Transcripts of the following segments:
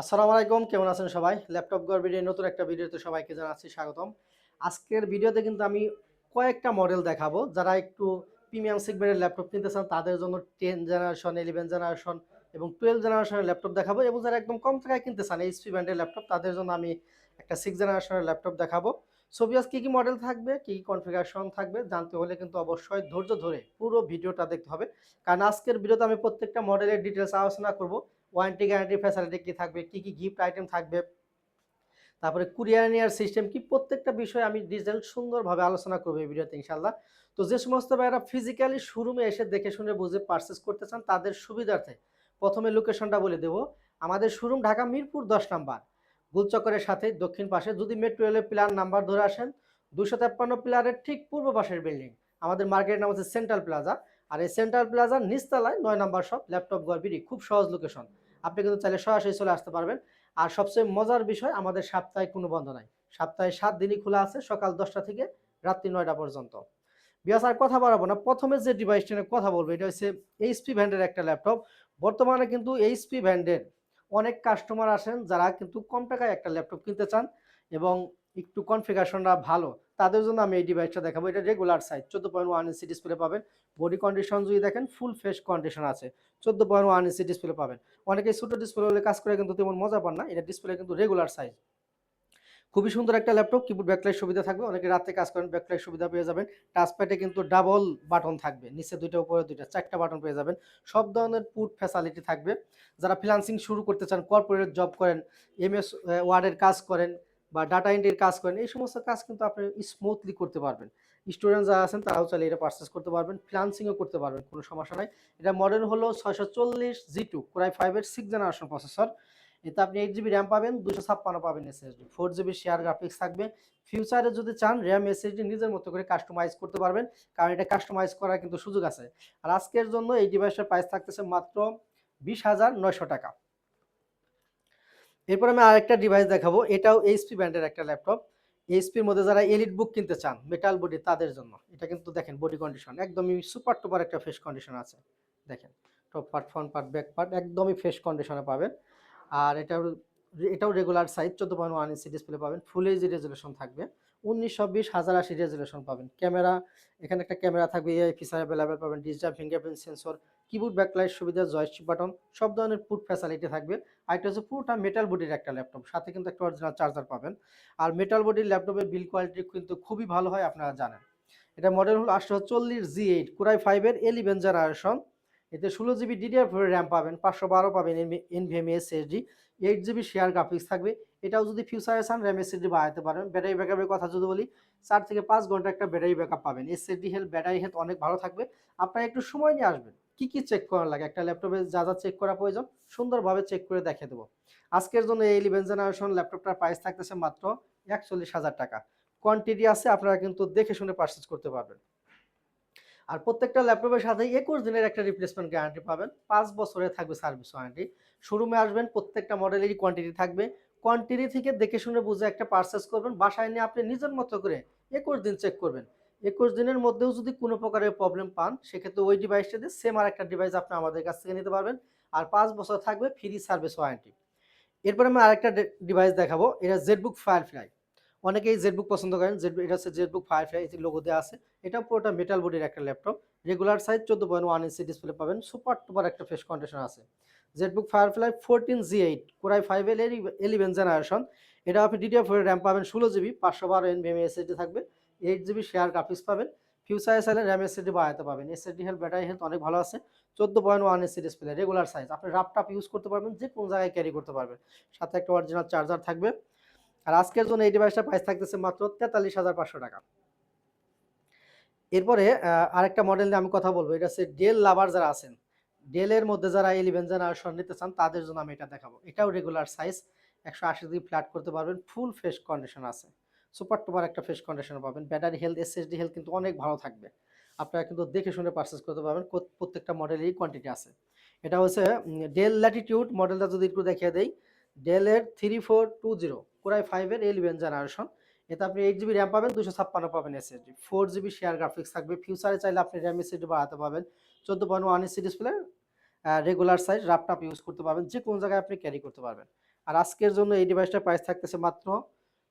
আসসালামু আলাইকুম, কেমন আছেন সবাই? ল্যাপটপ গর্বিডের নতুন একটা ভিডিওতে সবাইকে জানাচ্ছি স্বাগতম। আজকের ভিডিওতে কিন্তু আমি কয়েকটা মডেল দেখাবো। যারা একটু প্রিমিয়াম সেগমেন্টের ল্যাপটপ কিনতে চান, তাদের জন্য টেন জেনারেশন ইলেভেন জেনারেশন এবং টুয়েলভ জেনারেশনের ল্যাপটপ দেখাবো এবং যারা একদম কম টাকায় কিনতে চান এইচপি ব্র্যান্ডের ল্যাপটপ, তাদের জন্য আমি একটা সিক্স জেনারেশনের ল্যাপটপ দেখাবো। সোভিয়াস কী কী মডেল থাকবে, কী কী কনফিগারেশন থাকবে, জানতে হলে কিন্তু অবশ্যই ধৈর্য ধরে পুরো ভিডিওটা দেখতে হবে। কারণ আজকের ভিডিওতে আমি প্রত্যেকটা মডেলের ডিটেলস আলোচনা করব। ওয়ারেন্টি গ্যারান্টি ফ্যাসিলিটি কী থাকবে, কী কী গিফট আইটেম থাকবে। তারপরে কুরিয়ার নেওয়ার সিস্টেম কি, প্রত্যেকটা বিষয়ে আমি ডিটেল সুন্দরভাবে আলোচনা করব এই ভিডিওতে ইনশাল্লাহ তো যে সমস্ত ভাইরা ফিজিক্যালি শোরুমে এসে দেখে শুনে বুঝে পারচেস করতে চান, তাদের সুবিধার্থে প্রথমে লোকেশনটা বলে দেবো। আমাদের শোরুম ঢাকা মিরপুর দশ নাম্বার। গুলচক্করের সাথে দক্ষিণ পাশে, যদি মেট্রো রেলের পিলার নাম্বার ধরে আসেন দুশো তেপ্পান্ন পিলারের ঠিক পূর্ব পাশের বিল্ডিং আমাদের মার্কেটের নাম হচ্ছে সেন্ট্রাল প্লাজা আর এই সেন্ট্রাল প্লাজার নিচতলায় নয় নাম্বার শপ ল্যাপটপ গড়বিডি খুব সহজ লোকেশন আপনি কিন্তু চাইলে সরাসরি চলে আসতে পারবেন। আর সবচেয়ে মজার বিষয়, আমাদের সাপ্তাহিক কোনো বন্ধ নাই। সপ্তাহে সাত দিনই খোলা আছে, সকাল দশটা থেকে রাত্রি নয়টা পর্যন্ত। বিয়াস, আর কথা বাড়াবো না। প্রথমে যে ডিভাইসটা নিয়ে কথা বলব, এটা হচ্ছে এইচপি ব্র্যান্ডের একটা ল্যাপটপ বর্তমানে কিন্তু এইচপি ব্র্যান্ডের অনেক কাস্টমার আসেন যারা কিন্তু কম টাকায় একটা ল্যাপটপ কিনতে চান এবং একটু কনফিগারেশনটা ভালো। তাদের জন্য আমি এই ডিভাইসটা দেখাবো। এটা রেগুলার সাইজ চোদ্দ পয়েন্ট ওয়ান ইঞ্চি ডিসপ্লে পাবেন। বডি কন্ডিশন যদি দেখেন ফুল ফ্রেশ কন্ডিশন আছে। চোদ্দ পয়েন্ট ওয়ান ইঞ্চি ডিসপ্লে পাবেন। অনেকে ছোটো ডিসপ্লে হলে কাজ করে কিন্তু তেমন মজা পান না। এটা ডিসপ্লে কিন্তু রেগুলার সাইজ খুবই সুন্দর একটা ল্যাপটপ কিবোর্ড ব্যাকলাইট সুবিধা থাকবে। অনেকে রাতে কাজ করেন ব্যাকলাইট সুবিধা পেয়ে যাবেন। টাচপ্যাডে কিন্তু ডাবল বাটন থাকবে। নিচে দুইটা, উপরে দুইটা, চারটা বাটন পেয়ে যাবেন। সব ধরনের পুট ফ্যাসিলিটি থাকবে। যারা ফ্রিলান্সিং শুরু করতে চান কর্পোরেট জব করেন এমএস ওয়ার্ডের কাজ করেন বা ডাটা এন্ট্রির কাজ করেন, এই সমস্ত কাজ কিন্তু আপনি স্মুথলি করতে পারবেন। স্টুডেন্ট যারা আছেন, তারাও চাইলে এটা পারচেস করতে পারবেন ফ্রিলান্সিংও করতে পারবেন, কোনো সমস্যা নাই। এটা মডেল হলো ছয়শো চল্লিশ জি টু কোরাই ফাইভের সিক্স জেনারেশন প্রসেসর এতে আপনি এইট জিবি র্যাম পাবেন দুশো ছাপ্পান্ন পাবেন SSD four GB share graphics থাকবে। ফিউচারে যদি চান র্যাম এসএসডি নিজের মতো করে কাস্টমাইজ করতে পারবেন, কারণ এটা কাস্টমাইজ করার কিন্তু সুযোগ আছে। আর আজকের জন্য এই ডিভাইসের প্রাইস থাকতেছে মাত্র বিশ হাজার নয়শো টাকা। এরপর আমি আরেকটা ডিভাইস দেখাবো। এটাও এইচপি ব্র্যান্ডের একটা ল্যাপটপ এইচপির মধ্যে যারা এলিট বুক কিনতে চান মেটাল বডি তাদের জন্য। এটা কিন্তু দেখেন বডি কন্ডিশন একদমই সুপার টুপার একটা ফ্রেশ কন্ডিশন আছে। দেখেন top part front part back part একদমই ফ্রেশ কন্ডিশনে পাবেন। আর এটাও এটাও রেগুলার সাইজ চোদ্দ পয়েন্ট ওয়ান ইঞ্চি ডিসপ্লে পাবেন। ফুল এইচডি রেজুলেশন থাকবে। উনিশশো বিশ হাজার আশি রেজুলেশন পাবেন। ক্যামেরা, এখানে একটা ক্যামেরা থাকবে এআই ফিচার অ্যাভেলেবেল পাবেন। Digital fingerprint sensor keyboard backlight সুবিধা জয়স্টিক বাটন সব ধরনের পুট ফ্যাসিলিটি থাকবে। আর এটা হচ্ছে পুরোটা মেটাল বডির একটা ল্যাপটপ সাথে কিন্তু একটা অরিজিনাল চার্জার পাবেন। আর মেটাল বডির ল্যাপটপের বিল কোয়ালিটি কিন্তু খুবই ভালো হয়, আপনারা জানেন। এটা মডেল হলো আটশো চল্লিশ জি এইট কুরাই ফাইভের এলিভেন জেনারেশন এতে ষোলো জিবি ডিডিআর ফোর র্যাম পাবেন, পাঁচশো বারো পাবেন NVMe SSD eight GB share graphics থাকবে। এটাও যদি ফিউচারে চান র্যাম এসএসডি বাড়াতে পারেন। ব্যাটারি ব্যাকআপের কথা যদি বলি, চার থেকে পাঁচ ঘণ্টা একটা ব্যাটারি ব্যাকআপ পাবেন। এসএসডি হেলথ ব্যাটারি হেলথ অনেক ভালো থাকবে। আপনারা একটু সময় নিয়ে আসবেন। কি কি চেক করা লাগে? একটা ল্যাপটপে যা যা চেক করা প্রয়োজন, সুন্দরভাবে চেক করে দেখে দেবো। আজকের জন্য এই ইলেভেন জেনারেশন ল্যাপটপটার প্রাইস থাকতেছে মাত্র একচল্লিশ হাজার টাকা। কোয়ান্টিটি আছে, আপনারা কিন্তু দেখে শুনে পারচেস করতে পারবেন। আর প্রত্যেকটা ল্যাপটপের সাথে একুশ দিনের একটা রিপ্লেসমেন্ট গ্যারান্টি পাবেন। পাঁচ বছরে থাকবে সার্ভিস ওয়ারেন্টি শোরুমে আসবেন, প্রত্যেকটা মডেলেরই কোয়ান্টিটি থাকবে। কোয়ান্টিটি থেকে দেখে শুনে বুঝে একটা পারচেস করবেন। বাসায় নিয়ে আপনি নিজের মতো করে একুশ দিন চেক করবেন। একুশ দিনের মধ্যেও যদি কোনো প্রকারের প্রবলেম পান, সেক্ষেত্রে ওই ডিভাইসটা দিয়ে সেম আর একটা ডিভাইস আপনি আমাদের কাছ থেকে নিতে পারবেন। আর পাঁচ বছর থাকবে ফ্রি সার্ভিস ওয়ারেন্টি এরপরে আমি আরেকটা ডিভাইস দেখাবো, এটা জেডবুক ফায়ারফ্লাই অনেকেই জেডবুক পছন্দ করেন জেড এটা হচ্ছে জেডবুক ফায়ারফ্লাই এই লোগো দেওয়া আছে। এটা পুরোটা মেটাল বডির একটা ল্যাপটপ রেগুলার সাইজ চোদ্দ পয়েন্ট ওয়ান ইঞ্চি ডিসপ্লে পাবেন সুপার টুপার একটা ফ্রেশ কন্ডিশন আছে। ZBook Firefly fourteen G eight core i five L eleven generation এটা আপনি ডিটিএফ র্যাম পাবেন ষোলো জিবি পাঁচশো বারো এনভিএম এসএসডি থাকবে। এইট জিবি শেয়ার গ্রাফিক্স পাবেন। ফিউচারে চাইলে র্যাম এসএসডি বাড়াতে পাবেন। এসএসডি হেলথ ব্যাটারি হেলথ অনেক ভালো আছে। চোদ্দ point one inch display regular size আপনি রাপটাপ ইউজ করতে পারবেন যে কোনো জায়গায় ক্যারি করতে পারবেন। সাথে একটা অরিজিনাল চার্জার থাকবে। আর আজকের জন্য এই ডিভাইসটা প্রাইস থাকতেছে মাত্র তেতাল্লিশ হাজার পাঁচশো টাকা। এরপরে আরেকটা মডেল নিয়ে আমি কথা বলব। এটা হচ্ছে ডেল লাভার যারা আছেন। ডেলের মধ্যে যারা ইলেভেন জেনারেশন নিতে চান, তাদের জন্য আমি এটা দেখাবো। এটাও রেগুলার সাইজ একশো আশি ফ্ল্যাট করতে পারবেন। ফুল ফ্রেশ কন্ডিশন আছে। সুপার টুপার একটা ফ্রেশ কন্ডিশন পাবেন। ব্যাটারি হেলথ এসএসডি হেলথ কিন্তু অনেক ভালো থাকবে। আপনারা কিন্তু দেখে শুনে পারচেস করতে পারবেন। প্রত্যেকটা মডেলেরই কোয়ান্টিটি আছে। এটা হচ্ছে ডেল ল্যাটিটিউড মডেলটা যদি একটু দেখিয়ে দেই ডেলের three four two zero core i ফাইভের ইলেভেন জেনারেশন এতে আপনি এইট জিবি র্যাম পাবেন দুশো ছাপ্পান্ন পাবেন SSD four GB share graphics থাকবে। ফিউচারে চাইলে আপনি র্যাম এসএসডি বাড়াতে পাবেন চোদ্দ point one inch display regular size laptop use করতে পারবেন। যে কোনো জায়গায় আপনি ক্যারি করতে পারবেন। আর আজকের জন্য এই ডিভাইসটার প্রাইস থাকতেছে মাত্র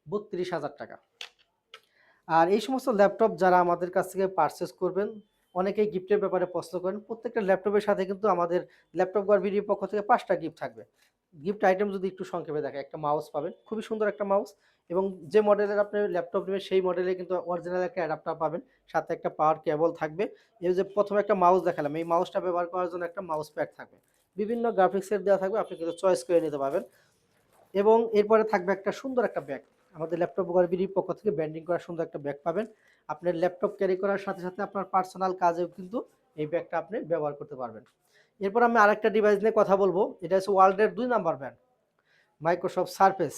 বত্রিশ হাজার টাকা। আর এই সমস্ত ল্যাপটপ যারা আমাদের কাছ থেকে পারচেস করবেন, অনেকেই গিফটের ব্যাপারে প্রশ্ন করেন, প্রত্যেকটা ল্যাপটপের সাথে কিন্তু আমাদের ল্যাপটপ ভিডিওর পক্ষ থেকে পাঁচটা গিফট থাকবে। গিফট আইটেম যদি একটু সংক্ষেপে দেখে একটা মাউস পাবেন, খুবই সুন্দর একটা মাউস এবং যে মডেলের আপনি ল্যাপটপ নেবেন, সেই মডেলে কিন্তু অরিজিনাল একটা অ্যাডাপ্টার পাবেন, সাথে একটা পাওয়ার কেবল থাকবে। এই যে প্রথমে একটা মাউস দেখালাম, এই মাউসটা ব্যবহার করার জন্য একটা মাউস প্যাড থাকবে। বিভিন্ন গ্রাফিক্সের দেওয়া থাকবে, আপনি কিন্তু চয়েস করে নিতে পারবেন। এবং এরপরে থাকবে একটা সুন্দর একটা ব্যাগ আমাদের ল্যাপটপ গড়বিডির পক্ষ থেকে ব্যান্ডিং করার সুন্দর একটা ব্যাগ পাবেন। আপনার ল্যাপটপ ক্যারি করার সাথে সাথে আপনার পার্সোনাল কাজেও কিন্তু এই ব্যাগটা আপনি ব্যবহার করতে পারবেন। এরপর আমি আরেকটা ডিভাইস নিয়ে কথা বলব। এটা হচ্ছে ওয়ার্ল্ডের দুই নাম্বার ব্র্যান্ড, মাইক্রোসফট সারফেস।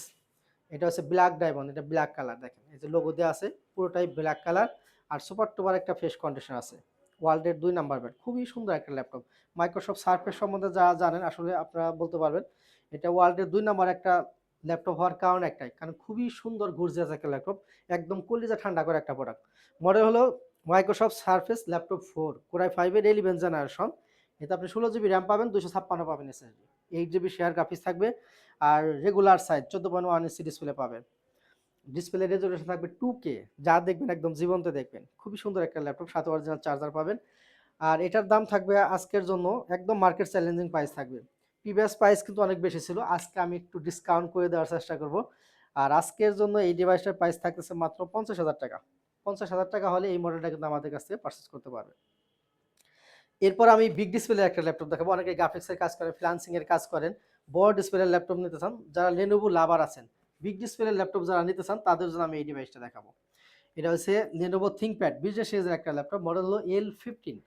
এটা হচ্ছে ব্ল্যাক ডায়মন্ড, এটা ব্ল্যাক কালার দেখেন। এই যে লোগো দেওয়া আছে, পুরোটাই ব্ল্যাক কালার আর সুপার টুপার একটা ফেস কন্ডিশন আছে। ওয়ার্ল্ডের দুই নাম্বার ব্র্যান্ড, খুবই সুন্দর একটা ল্যাপটপ। মাইক্রোসফট সারফেস সম্বন্ধে যারা জানেন, আসলে আপনারা বলতে পারবেন। এটা ওয়ার্ল্ডের দুই নাম্বার একটা ল্যাপটপ হওয়ার কারণ একটাই, কারণ খুবই সুন্দর গর্জিয়াস একটা ল্যাপটপ একদম কলিজা ঠান্ডা করে একটা প্রোডাক্ট মডেল হলো Microsoft Surface laptop four core i ফাইভের এলিভেন জেনারেশন এতে আপনি ষোলো জিবি র্যাম পাবেন দুশো ছাপ্পান্ন পাবেন SSD eight GB share graphics থাকবে, আর রেগুলার সাইজ চোদ্দ পয়েন্ট ওয়ান ইঞ্চি ডিসপ্লে পাবেন। ডিসপ্লে রেজলিউশন থাকবে টু কে যা দেখবেন একদম জীবন্ত দেখবেন। খুবই সুন্দর একটা ল্যাপটপ সাথে অরিজিনাল চার্জার পাবেন। আর এটার দাম থাকবে আজকের জন্য একদম মার্কেট চ্যালেঞ্জিং প্রাইস থাকবে। প্রিভিয়াস প্রাইস কিন্তু অনেক বেশি ছিল। আজকে আমি একটু ডিসকাউন্ট করে দেওয়ার চেষ্টা করব। আর আজকের জন্য এই ডিভাইসটার প্রাইস থাকতেছে মাত্র পঞ্চাশ হাজার টাকা। পঞ্চাশ হাজার টাকা হলে এই মডেলটা কিন্তু আমাদের কাছ থেকে পারচেস করতে পারবে। এরপর আমি বিগ ডিসপ্লে একটা ল্যাপটপ দেখাবো। অনেকে গ্রাফিক্সের কাজ করেন ফ্লান্সিং এর কাজ করেন, বড় ডিসপ্লের ল্যাপটপ নিতে চান, যারা লেনোভো লাভার আছেন বিগ ডিসপ্লের ল্যাপটপ যারা নিতে চান, তাদের জন্য আমি এই ডিভাইসটা দেখাবো। এটা হচ্ছে লেনোভো থিঙ্কপ্যাড বিজনেস সিরিজের একটা ল্যাপটপ মডেল হলো এল ফিফটিন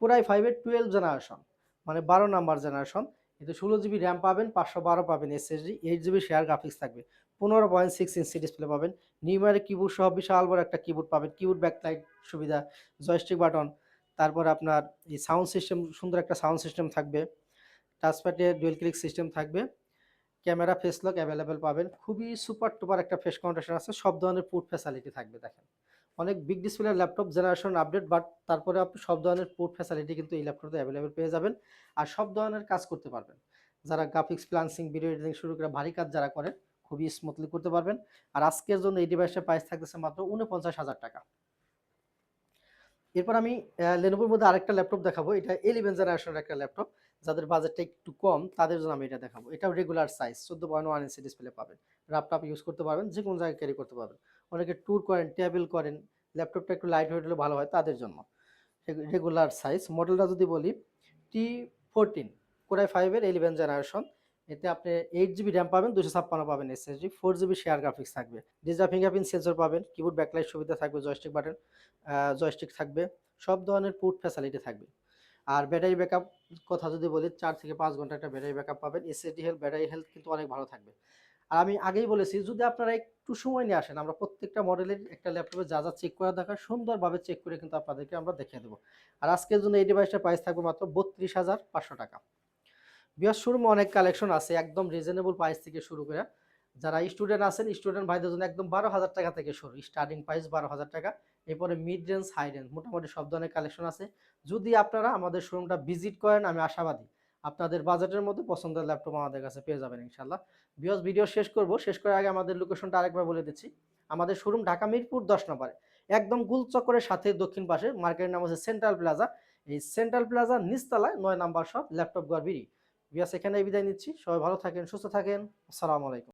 কোরাই ফাইভের টুয়েলভ জেনারেশন মানে বারো নাম্বার জেনারেশন এতে ষোলো জিবি র্যাম পাবেন, পাঁচশো বারো পাবেন SSD eight GB share graphics থাকবে। পনেরো পয়েন্ট সিক্স ইঞ্চি ডিসপ্লে পাবেন। নিউমারের কিবোর্ড সহ বিশাল বড় একটা কিবোর্ড পাবেন। কিবোর্ড ব্যাকলাইট সুবিধা জয়স্টিক বাটন তারপর আপনার এই সাউন্ড সিস্টেম সুন্দর একটা সাউন্ড সিস্টেম থাকবে। টাচপ্যাডে ডুয়েল ক্লিক সিস্টেম থাকবে। ক্যামেরা ফেস লক অ্যাভেলেবেল পাবেন। খুবই সুপার টুপার একটা ফেস কাউন্টেশন আছে। সব ধরনের পোর্ট ফ্যাসিলিটি থাকবে, দেখেন। অনেক বিগ ডিসপ্লের ল্যাপটপ জেনারেশন আপডেট বাট তারপরে আপনি সব ধরনের পোর্ট ফ্যাসিলিটি কিন্তু এই ল্যাপটপে অ্যাভেলেবেল পেয়ে যাবেন। আর সব ধরনের কাজ করতে পারবেন। যারা গ্রাফিক্স প্লান্সিং ভিডিও এডিটিং শুরু করে ভারী কাজ যারা করেন, খুবই স্মুথলি করতে পারবেন। আর আজকের জন্য এই ডিভাইসের প্রাইস থাকতেছে মাত্র উনপঞ্চাশ হাজার টাকা। এরপর আমি লেনোভোর মধ্যে আরেকটা ল্যাপটপ দেখাবো। এটা এলিভেন জেনারেশনের একটা ল্যাপটপ যাদের বাজেটটা একটু কম, তাদের জন্য আমি এটা দেখাবো। এটাও রেগুলার সাইজ চোদ্দ পয়েন্ট ওয়ান ইঞ্চি ডিসপ্লে পাবেন। ল্যাপটপ ইউজ করতে পারবেন যে কোনো জায়গায় ক্যারি করতে পারবেন। অনেকে ট্যুর করেন ট্রাভেল করেন ল্যাপটপটা একটু লাইট হয়ে হলে ভালো হয় তাদের জন্য। রেগুলার সাইজ মডেলটা যদি বলি টি ফোরটিন কোরাই ফাইভের এলিভেন জেনারেশন এতে আপনি এইট জিবি র্যাম পাবেন দুশো ছাপ্পান্ন পাবেন SSD four GB share graphics থাকবে। ডিজিটাল ফিঙ্গারপ্রিন্ট সেন্সর পাবেন কিবোর্ড ব্যাকলাইট সুবিধা থাকবে জয়স্টিক বাটন জয়স্টিক থাকবে, সব ধরনের পুট ফ্যাসিলিটি থাকবে। আর ব্যাটারি ব্যাকআপ কথা যদি বলি, চার থেকে পাঁচ ঘণ্টা একটা ব্যাটারি ব্যাকআপ পাবেন। এসএসডি হেলথ ব্যাটারি হেলথ কিন্তু অনেক ভালো থাকবে। আর আমি আগেই বলেছি, যদি আপনারা একটু সময় নিয়ে আসেন, আমরা প্রত্যেকটা মডেলের একটা ল্যাপটপে যা যা চেক করা দরকার সুন্দরভাবে চেক করে কিন্তু আপনাদেরকে আমরা দেখিয়ে দেবো। আর আজকের জন্য এই ডিভাইসটার প্রাইস থাকবে মাত্র বত্রিশ হাজার পাঁচশো টাকা। বিয়ার শোরুমে অনেক কালেকশন আছে, একদম রিজনেবল প্রাইস থেকে শুরু করে। যারা স্টুডেন্ট আছেন স্টুডেন্ট ভাইদের জন্য একদম বারো হাজার টাকা থেকে শুরু স্টার্টিং প্রাইস বারো হাজার টাকা, এরপরে মিড রেঞ্জ হাই রেঞ্জ মোটামুটি সব ধরনের কালেকশন আছে। যদি আপনারা আমাদের শোরুমটা ভিজিট করেন, আমি আশাবাদী। আপনাদের বাজেটের মধ্যে পছন্দের ল্যাপটপ আমাদের কাছে পেয়ে যাবেন ইনশাল্লাহ বিয়স ভিডিও শেষ করব। শেষ করার আগে আমাদের লোকেশনটা আরেকবার বলে দিচ্ছি। আমাদের শোরুম ঢাকা মিরপুর দশ নম্বরে। একদম গুলচক্করের সাথে দক্ষিণ পাশে। মার্কেটের নাম হচ্ছে সেন্ট্রাল প্লাজা এই সেন্ট্রাল প্লাজা নিচতলায় নয় নাম্বার সব ল্যাপটপ গড়বিরি বিয়াস এখানে বিদায় নিচ্ছি। সবাই ভালো থাকেন, সুস্থ থাকেন। আসসালামু আলাইকুম।